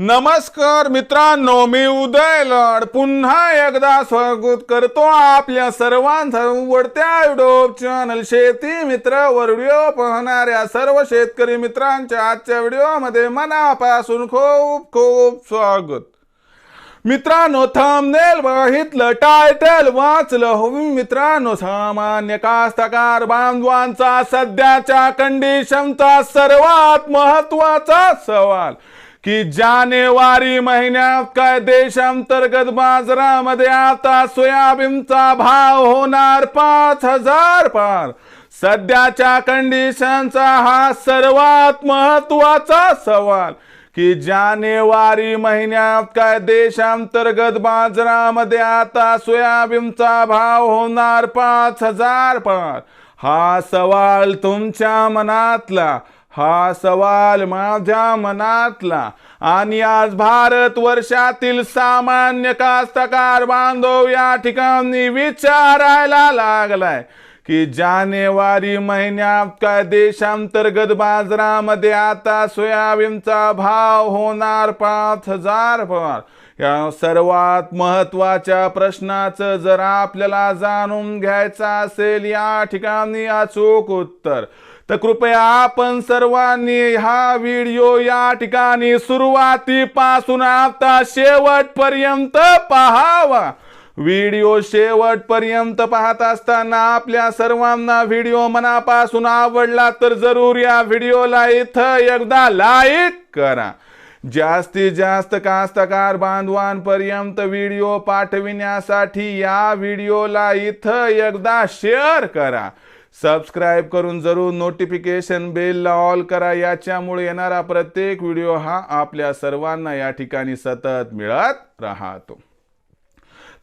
नमस्कार मित्रांनो मी उदय लड. पुन्हा एकदा स्वागत करतो आपल्या सर्वांचा आवडत्या युट्यूब चॅनल शेती मित्र वर व्हिडिओ पाहणाऱ्या सर्व शेतकरी मित्रांच्या आजच्या व्हिडिओमध्ये मनापासून खूप खूप स्वागत. मित्रांनो थंबनेल बघितलं टायटल वाचलं. हो मित्रांनो सामान्य कास्तकार बांधवांचा सध्याच्या कंडिशनचा सर्वात महत्त्वाचा सवाल. की जानेवारी महिन्यात काय देशांतर्गत बाजारामध्ये आता सोयाबीनचा भाव होणार पाच हजार पार. सध्याच्या कंडिशनचा हा सर्वात महत्त्वाचा सवाल की जानेवारी महिन्यात काय देशांतर्गत बाजारामध्ये आता सोयाबीनचा भाव होणार पाच हजार पार. हा सवाल तुमच्या मनातला हा सवाल माझ्या मनातला. आणि आज भारत वर्षातील सामान्य कास्तकार बांधव या ठिकाणी विचारायला लागलाय की जानेवारी महिन्यात काय देशांतर्गत बाजारामध्ये आता सोयाबीनचा भाव होणार पाच हजार पार या सर्वात महत्त्वाच्या प्रश्नाचं जर आपल्याला जाणून घ्यायचं असेल या ठिकाणी अचूक उत्तर. तर कृपया आपण सर्वांनी हा व्हिडिओ या ठिकाणी सुरुवातीपासून आता शेवटपर्यंत पाहावा. व्हिडिओ शेवटपर्यंत पाहत असताना आपल्या सर्वांना व्हिडिओ मनापासून आवडला तर जरूर या व्हिडिओला इथं एकदा लाईक करा. जास्तीत जास्त कास्तकार बांधवांपर्यंत व्हिडिओ पाठविण्यासाठी या व्हिडिओला इथं एकदा शेअर करा. सबस्क्राईब करून जरूर नोटिफिकेशन बेलला ऑल करा. याच्यामुळे येणारा प्रत्येक व्हिडिओ हा आपल्या सर्वांना या ठिकाणी सतत मिळत राहतो.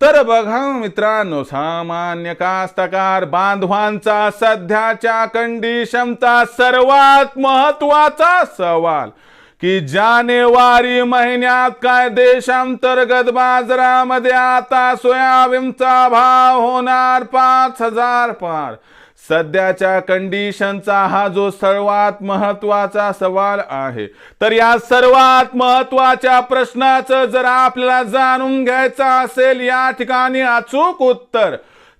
तर बघा मित्रांनो सामान्य कास्तकार बांधवांचा सध्याच्या कंडिशनचा सर्वात महत्त्वाचा सवाल की जानेवारी महिन्यात काय देशांतर्गत बाजारामध्ये आता सोयाबीनचा भाव होणार पाच हजार पार. सध्याच्या कंडिशनचा हा जो सर्वात महत्त्वाचा सवाल आहे तर या सर्वात महत्त्वाच्या प्रश्नाचं जर आपल्याला जाणून घ्यायचं असेल या ठिकाणी अचूक उत्तर.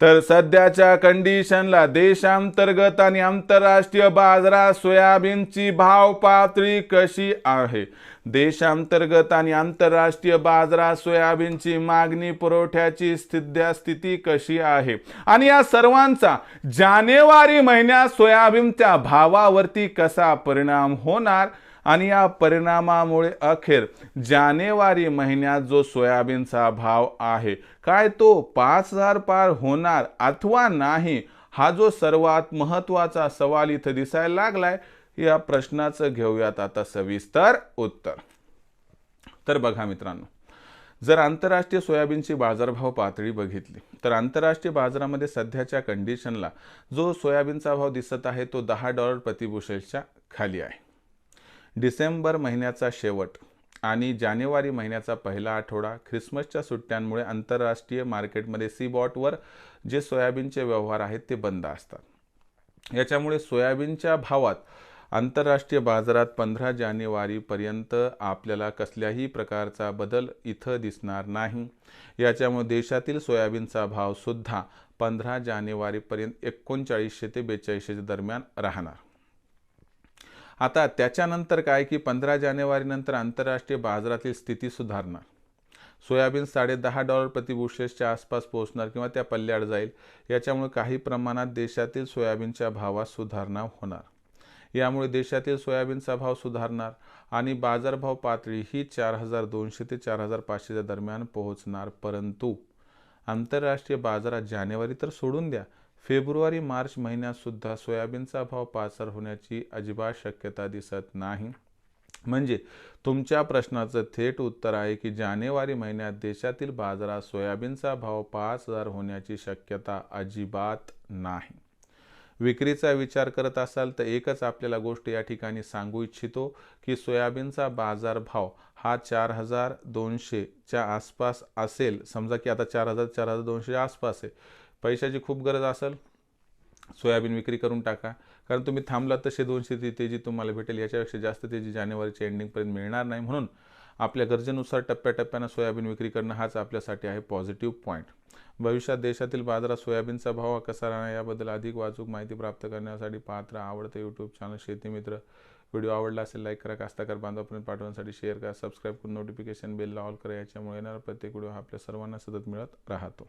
तर सध्याच्या कंडिशनला देशांतर्गत आणि आंतरराष्ट्रीय बाजारात सोयाबीनची भाव पातळी कशी आहे? देशांतर्गत आणि आंतरराष्ट्रीय बाजारात सोयाबीनची मागणी पुरवठ्याची सध्या स्थिती कशी आहे? आणि या सर्वांचा जानेवारी महिन्यात सोयाबीनच्या भावावरती कसा परिणाम होणार? आणि या परिणामामुळे अखेर जानेवारी महिन्यात जो सोयाबीनचा भाव आहे काय तो पाच हजार पार होणार अथवा नाही? हा जो सर्वात महत्त्वाचा सवाल इथं दिसायला लागलाय. या प्रश्नाचं घेऊयात आता सविस्तर उत्तर. तर बघा मित्रांनो जर आंतरराष्ट्रीय सोयाबीनची बाजारभाव पातळी बघितली तर आंतरराष्ट्रीय बाजारामध्ये सध्याच्या कंडिशनला जो सोयाबीनचा भाव दिसत आहे तो दहा डॉलर प्रतिबुशेलच्या खाली आहे. डिसेंबर महिन्याचा शेवट आणि जानेवारी महिन्याचा पहिला आठवडा ख्रिसमसच्या सुट्ट्यांमुळे आंतरराष्ट्रीय मार्केटमध्ये सीबॉटवर जे सोयाबीनचे व्यवहार आहेत ते बंद असतात. याच्यामुळे सोयाबीनच्या भावात आंतरराष्ट्रीय बाजारात पंधरा जानेवारीपर्यंत आपल्याला कसल्याही प्रकारचा बदल इथं दिसणार नाही. याच्यामुळे देशातील सोयाबीनचा भावसुद्धा पंधरा जानेवारीपर्यंत एकोणचाळीसशे ते बेचाळीसशेच्या दरम्यान राहणार. आता त्याच्यानंतर काय की पंधरा जानेवारीनंतर आंतरराष्ट्रीय बाजारातील स्थिती सुधारणार. सोयाबीन साडे दहा डॉलर प्रतिबुशेसच्या आसपास पोहोचणार किंवा त्या पल्ल्याड जाईल. याच्यामुळे काही प्रमाणात देशातील सोयाबीनच्या भावात सुधारणा होणार. यामुळे देशातील सोयाबीनचा भाव सुधारणार आणि बाजारभाव पातळी ही चार हजार दोनशे ते चार हजार पाचशेच्या दरम्यान पोहोचणार. परंतु आंतरराष्ट्रीय बाजारात जानेवारी तर सोडून द्या. फेब्रुवारी मार्च महिन्यातसुद्धा सोयाबीनचा भाव पाचार होण्याची अजिबात शक्यता दिसत नाही. म्हणजे तुमच्या प्रश्नाचं थेट उत्तर आहे की जानेवारी महिन्यात देशातील बाजारात सोयाबीनचा भाव पाच हजार होण्याची शक्यता अजिबात नाही. विक्रीचा विचार करत असाल तर एकच आपल्याला गोष्ट या ठिकाणी सांगू इच्छितो की सोयाबीनचा बाजारभाव हा चार हजार दोनशेच्या आसपास असेल. समजा की आता चार हजार चार हजार दोनशेच्या आसपास आहे. पैशाची खूप गरज असेल. सोयाबीन विक्री करून टाका. कारण तुम्ही थांबलात तसे दोनशे ती तेजी तुम्हाला भेटेल. याच्यापेक्षा जास्त तेजी जानेवारीच्या एंडिंगपर्यंत मिळणार नाही. म्हणून आपल्या गरजेनुसार टप्प्याटप्प्यानं सोयाबीन विक्री करणं हाच आपल्यासाठी आहे पॉझिटिव्ह पॉईंट. भविष्यात देशातील बाजारात सोयाबीनचा भाव कसा राहणार याबद्दल अधिक वाचूक माहिती प्राप्त करण्यासाठी पात्र आवडतं यूट्यूब चॅनल शेतीमित्र व्हिडिओ आवडला असेल लाईक करा. कास्ताकार बांधवापर्यंत पाठवण्यासाठी शेअर करा. सबस्क्राईब करून नोटिफिकेशन बेलला ऑल करा. याच्यामुळे येणारा प्रत्येक व्हिडिओ हा आपल्या सर्वांना सतत मिळत राहतो.